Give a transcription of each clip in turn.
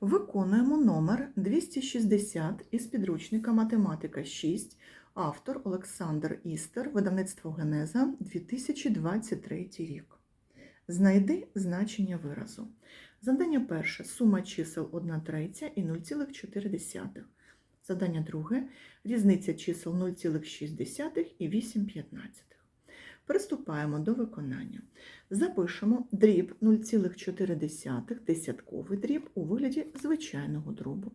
Виконуємо номер 260 із підручника Математика 6, автор Олександр Істер, видавництво Генеза 2023 рік. Знайди значення виразу. Завдання перше сума чисел 1 третя і 0,4. Завдання друге різниця чисел 0,6 і 8 п'ятнадцятих. Приступаємо до виконання. Запишемо дріб 0,4 десятковий дріб у вигляді звичайного дробу.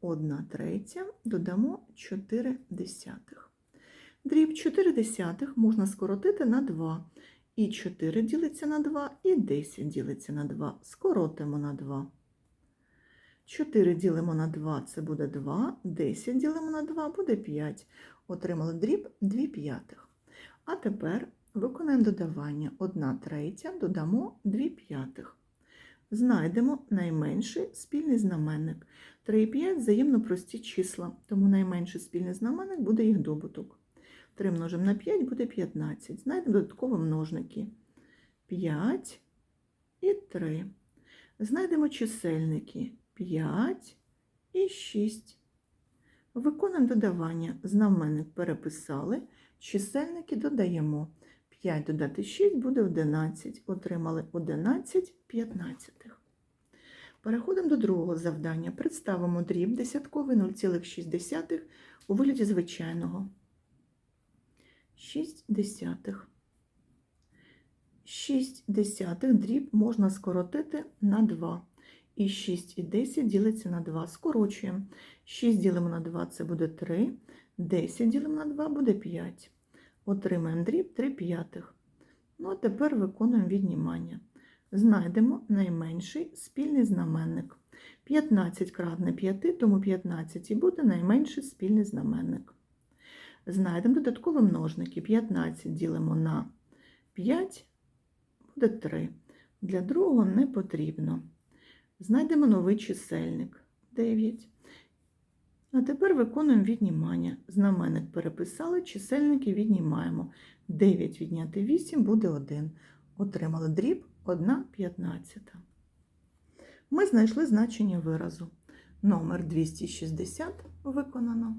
1 третя додамо 4 десятих. Дріб 4 десятих можна скоротити на 2. І 4 ділиться на 2, і 10 ділиться на 2. Скоротимо на 2. 4 ділимо на 2 це буде 2, 10 ділимо на 2 буде 5. Отримали дріб 2 п'ятих. А тепер виконаємо додавання 1 третя, додамо 2 п'ятих. Знайдемо найменший спільний знаменник. 3 і 5 взаємно прості числа, тому найменший спільний знаменник буде їх добуток. 3 множимо на 5 буде 15. Знайдемо додаткові множники. 5 і 3. Знайдемо чисельники 5 і 6. Виконуємо додавання. Знаменник переписали. Чисельники додаємо. 5 додати 6 буде 11. Отримали 11 п'ятнадцятих. Переходимо до другого завдання. Представимо дріб десятковий 0,6 у вигляді звичайного. 6 десятих. 6 десятих дріб можна скоротити на 2. І 6 і 10 ділиться на 2. Скорочуємо. 6 ділимо на 2 це буде 3. 10 ділимо на 2 буде 5. Отримаємо дріб 3 п'ятих. Ну, а тепер виконуємо віднімання. Знайдемо найменший спільний знаменник. 15 кратне 5, тому 15 і буде найменший спільний знаменник. Знайдемо додаткові множники. 15 ділимо на 5, буде 3. Для другого не потрібно. Знайдемо новий чисельник 9. А тепер виконуємо віднімання. Знаменник переписали, чисельники віднімаємо. 9 відняти 8 буде 1. Отримали дріб 1 п'ятнадцята. Ми знайшли значення виразу. Номер 260 виконано.